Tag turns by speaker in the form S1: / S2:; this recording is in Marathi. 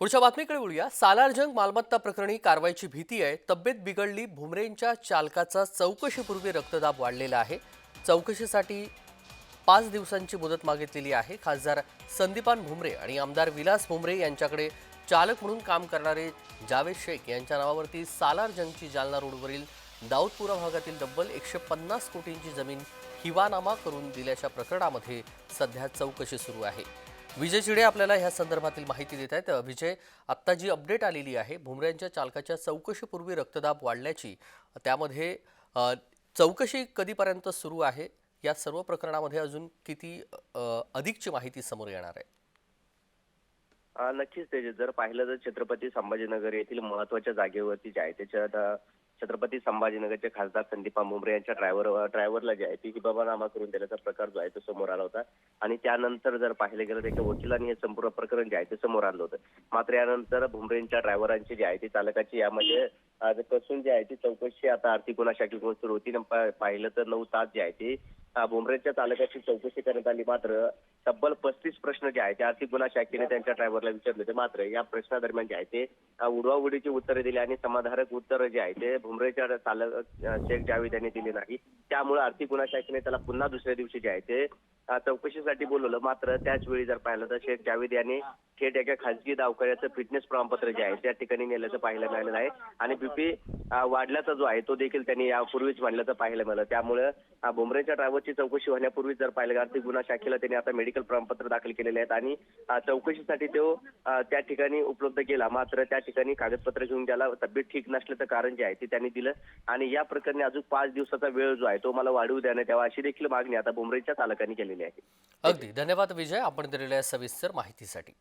S1: पुढच्या बातमीकडे बोलूया सालारजंग मालमत्ता प्रकरणी कारवाईची भीती आहे. तब्येत बिघडली भुमरेंच्या चालकाचा चौकशीपूर्वी रक्तदाब वाढलेला आहे. चौकशीसाठी पाच दिवसांची मुदत मागितलेली आहे. खासदार संदीपान भुमरे आणि आमदार विलास भुमरे यांच्याकडे चालक म्हणून काम करणारे जावेद शेख यांच्या नावावरती सालारजंगची जालना रोडवरील दाऊदपुरा भागातील तब्बल एकशे पन्नास कोटींची जमीन हिवानामा करून दिल्याच्या प्रकरणामध्ये सध्या चौकशी सुरू आहे. विजय चिडे आपल्याला ह्या संदर्भातील माहिती देत आहेत. विजय आत्ता जी अपडेट आलेली आहे भुमऱ्यांच्या चालकाच्या चौकशीपूर्वी रक्तदाब वाढल्याची त्यामध्ये चौकशी कधीपर्यंत सुरू आहे? या सर्व प्रकरणामध्ये अजून किती अधिकची माहिती समोर येणार आहे?
S2: नक्कीच ते जर पाहिलं तर छत्रपती संभाजीनगर येथील महत्त्वाच्या जागेवरती जे आहे त्याच्यात छत्रपती संभाजीनगरचे खासदार संदीपा मुंबरे यांच्या ड्रायव्हर ड्रायव्हरला जे आहे ती हिबाबानामा करून दिल्याचा प्रकार जो आहे तो समोर आला होता. आणि त्यानंतर जर पाहिलं गेलं त्याच्या वकिलांनी हे संपूर्ण प्रकरण जे आहे ते समोर आणलं होतं. मात्र यानंतर भुमरेंच्या ड्रायव्हरांची जी आहे ती चालकाची यामध्ये कसून जी आहे ती चौकशी आता आर्थिक गुन्हा शाखेकडून सुरू होती. पाहिलं तर नऊ तास जे आहे ती भुमरेच्या चालकाची चौकशी करण्यात आली. मात्र तब्बल पस्तीस प्रश्न जे आहेत ते आर्थिक गुन्हा शाखेने त्यांच्या ड्रायव्हरला विचारले होते. मात्र या प्रश्नादरम्यान जे आहे ते उडवाउडीची उत्तरे दिली आणि समाधारक उत्तर जे आहे ते भुमरेच्या चालक अ, शेख जावेद यांनी दिले नाही त्यामुळे आर्थिक गुन्हा शाखेने त्याला पुन्हा दुसऱ्या दिवशी जे आहे ते चौकशीसाठी बोलवलं. मात्र त्याच वेळी जर पाहिलं तर शेख जावेद यांनी थेट एका खासगी दवाखान्याचं फिटनेस प्रमाणपत्र जे आहे त्या ठिकाणी नेल्याचं पाहायला मिळालेलं आहे. आणि बीपी वाढल्याचा जो आहे तो देखील त्यांनी यापूर्वीच मांडल्याचं पाहायला मिळालं. त्यामुळे बुमरेच्या ड्रायव्हरची चौकशी होण्यापूर्वी जर पाहिलं आर्थिक गुन्हा शाखेला त्यांनी आता मेडिकल प्रमाणपत्र दाखल केलेले आहेत. आणि चौकशीसाठी तो त्या ठिकाणी उपलब्ध केला मात्र त्या ठिकाणी कागदपत्र घेऊन त्याला तब्येत ठीक नसल्याचं कारण जे आहे ते त्यांनी दिलं. आणि या प्रकरणी अजून पाच दिवसाचा वेळ जो आहे तो मला वाढवू देण्यात यावा अशी देखील मागणी आता बुमरेच्या चालकांनी केलेली आहे.
S1: अगदी. धन्यवाद विजय. आपण दिलेल्या सविस्तर माहितीसाठी.